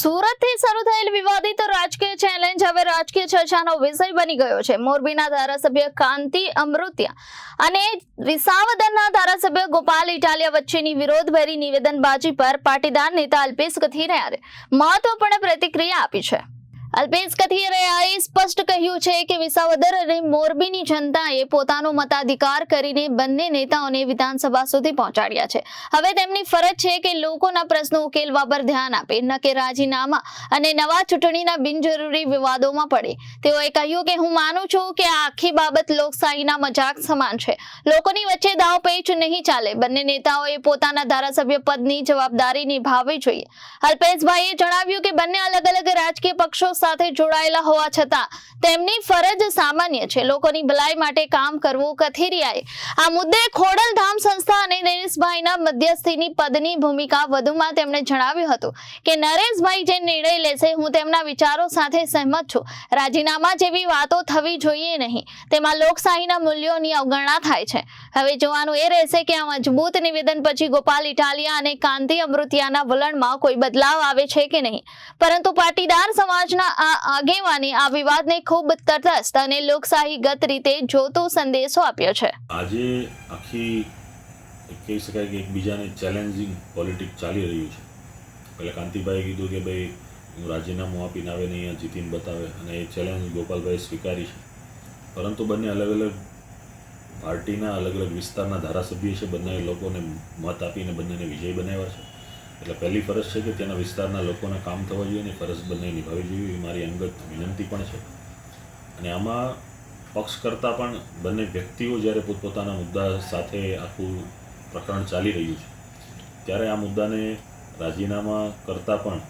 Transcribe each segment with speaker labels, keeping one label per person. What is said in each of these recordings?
Speaker 1: સુરતથી શરૂ થયેલ વિવાદિત રાજકીય ચેલેન્જ હવે રાજકીય ચર્ચાનો વિષય બની ગયો છે. મોરબીના ધારાસભ્ય કાંતિ અમૃતિયા અને વિસાવદરના ધારાસભ્ય ગોપાલ ઇટાલિયા વચ્ચેની વિરોધભરી નિવેદનબાજી પર પાટીદાર નેતા અલ્પેશ કથિરિયાએ મહત્વપૂર્ણ પ્રતિક્રિયા આપી છે. અલ્પેશ કથિરિયાએ સ્પષ્ટ કહ્યું છે કે વિસાવદર અને મોરબીની જનતાએ પોતાનો મતાધિકાર કરીને બંને નેતાઓને વિધાનસભા સુધી પહોંચાડ્યા છે. હવે તેમની ફરજ છે કે લોકોના પ્રશ્નો ઉકેલવા પર ધ્યાન આપે, ન કે રાજીનામા અને નવા ચૂંટણીના બિનજરૂરી વિવાદોમાં પડે. તેઓએ કહ્યું કે હું માનું છું કે આ આખી બાબત લોકશાહીના મજાક સમાન છે. લોકોની વચ્ચે દાવપેચ નહીં ચાલે. બંને નેતાઓએ પોતાના ધારાસભ્ય પદની જવાબદારી નિભાવવી જોઈએ. અલ્પેશભાઈએ જણાવ્યું કે બંને અલગ અલગ રાજકીય પક્ષો સાથે જોડાયેલા હોવા છતાં તેમની ફરજ સામાન્ય છે. લોકોની ભલાઈ માટે કામ કરવું કથિરિયાએ. આ મુદ્દે ખોડલધામ સંસ્થા અને નરેશભાઈના મધ્યસ્થીની પદની ભૂમિકા વધુમાં તેમણે જણાવ્યું હતું કે, નરેશભાઈ જે નિર્ણય લેશે, હું તેમના વિચારો સાથે સહમત છું. રાજીનામા જેવી વાતો થવી જોઈએ નહીં. તેમાં લોકશાહીના મૂલ્યોની અવગણના થાય છે. હવે જોવાનું એ રહેશે કે આ મજબૂત નિવેદન પછી ગોપાલ ઇટાલિયા અને કાંતિ અમૃતિયાના વલણમાં કોઈ બદલાવ આવે છે કે નહીં. પરંતુ પાટીદાર સમાજના આ આગેવાને આ વિવાદને ખૂબ તટસ્થ અને લોકશાહીગત રીતે જોતો સંદેશો આપ્યો છે.
Speaker 2: આજે આખી કહી શકાય કે એકબીજાને ચેલેન્જિંગ પોલિટિક ચાલી રહ્યું છે. પહેલાં કાંતિભાઈએ કીધું કે ભાઈ, હું રાજીનામું આપીને આવે નહીં જીતીને બતાવે અને એ ચેલેન્જ ગોપાલભાઈ સ્વીકારી છે. પરંતુ બંને અલગ અલગ પાર્ટીના અલગ અલગ વિસ્તારના ધારાસભ્ય છે, બંને લોકોને મત આપીને બંનેને વિજય બનાવ્યા છે. એટલે પહેલી ફરજ છે કે તેના વિસ્તારના લોકોને કામ થવા જોઈએ અને ફરજ બંને નિભાવી જોઈએ એ મારી અંગત વિનંતી પણ છે. અને આમાં પક્ષ કરતાં પણ બંને વ્યક્તિઓ જ્યારે પોતપોતાના મુદ્દા સાથે આખું પ્રકરણ ચાલી રહ્યું છે, ત્યારે આ મુદ્દાને રાજીનામા કરતાં પણ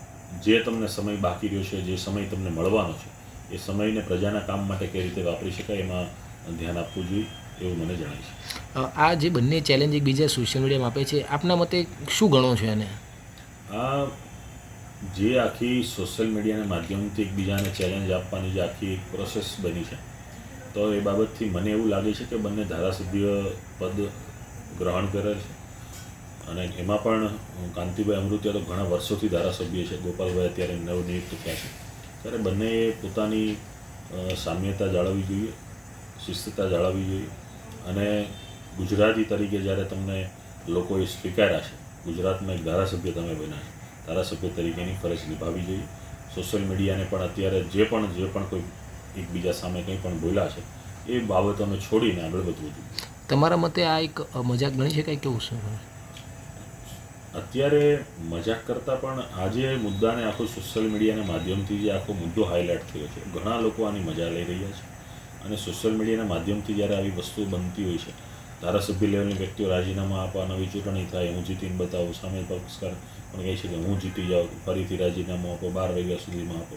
Speaker 2: જે તમને સમય બાકી રહ્યો છે, જે સમય તમને મળવાનો છે, એ સમયને પ્રજાના કામ માટે કઈ રીતે વાપરી શકાય એમાં ધ્યાન આપવું જોઈએ એવું મને જણાય છે.
Speaker 3: આ જે બંને ચેલેન્જ એકબીજા સોશિયલ મીડિયામાં આપે છે, આપના મતે શું ગણો છો એને?
Speaker 2: આ જે આખી સોશિયલ મીડિયાના માધ્યમથી એકબીજાને ચેલેન્જ આપવાની જે આખી એક પ્રોસેસ બની છે, તો એ બાબતથી મને એવું લાગે છે કે બંને ધારાસભ્ય પદ ગ્રહણ કરે છે. અને એમાં પણ કાંતિભાઈ અમૃતિયા તો ઘણા વર્ષોથી ધારાસભ્ય છે, ગોપાલભાઈ અત્યારે નવનિયુક્ત થયા છે. ત્યારે બંને પોતાની સામ્યતા જાળવવી જોઈએ, શિસ્તતા જાળવવી જોઈએ. અને ગુજરાતી તરીકે જ્યારે તમને લોકોએ સ્વીકાર્યા છે ગુજરાતમાં એક ધારાસભ્ય તમે બન્યા ધારાસભ્ય તરીકેની ફરજ નિભાવવી જોઈએ. સોશિયલ મીડિયાને પણ અત્યારે જે પણ જે પણ કોઈ એકબીજા સામે કંઈ પણ બોલ્યા છે એ બાબતોને છોડીને આગળ વધવું જોઈએ.
Speaker 3: તમારા મતે આ એક મજાક ગણી શકાય કેવું છે?
Speaker 2: અત્યારે મજાક કરતાં પણ આજે મુદ્દાને આખો સોશિયલ મીડિયાના માધ્યમથી જે આખો મુદ્દો હાઇલાઇટ થયો છે. ઘણા લોકો આની મજા લઈ રહ્યા છે. અને સોશિયલ મીડિયાના માધ્યમથી જ્યારે આવી વસ્તુઓ બનતી હોય છે ધારાસભ્ય લેવલની વ્યક્તિઓ રાજીનામા આપવા નવી ચૂંટણી થાય હું જીતીને બતાવું સામે પક્ષકાર પણ કહે છે કે હું જીતી જાઉં ફરીથી રાજીનામું આપો બાર વાગ્યા સુધીમાં આપો.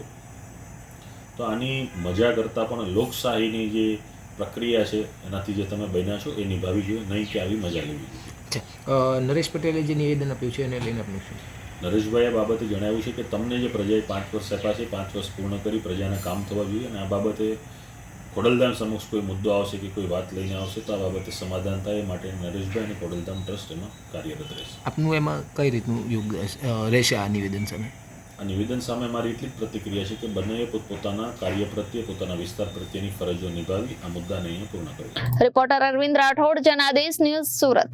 Speaker 2: તો આની મજા કરતાં પણ લોકશાહીની જે પ્રક્રિયા છે એનાથી જે તમે બન્યા છો એ નિભાવી જોઈએ નહીં કે આવી મજા લેવી જોઈએ.
Speaker 3: નરેશ પટેલે જે નિવેદન આપ્યું છે એને લઈને આપનું શું?
Speaker 2: નરેશભાઈ બાબતે જણાવ્યું છે કે તમને જે પ્રજાએ પાંચ વર્ષ આપ્યા છે પાંચ વર્ષ પૂર્ણ કરી પ્રજાને કામ થવા જોઈએ અને આ બાબતે ખોડલધામ સમક્ષ કોઈ મુદ્દો આવશે કે કોઈ વાત લઈને આવશે તો આ બાબતે સમાધાન થાય એ માટે નરેશભાઈ અને ખોડલધામ ટ્રસ્ટ એમાં કાર્યરત રહેશે.
Speaker 3: આપનું એમાં કઈ રીતનું યોગ રહેશે આ નિવેદન સામે?
Speaker 2: આ નિવેદન સામે મારી એટલી જ પ્રતિક્રિયા છે કે બંનેએ પોતપોતાના કાર્ય પ્રત્યે પોતાના વિસ્તાર પ્રત્યેની ફરજો નિભાવી આ મુદ્દાને અહીંયા પૂર્ણ કરી
Speaker 1: રિપોર્ટર અરવિંદ રાઠોડ જનાદેશ ન્યૂઝ સુરત.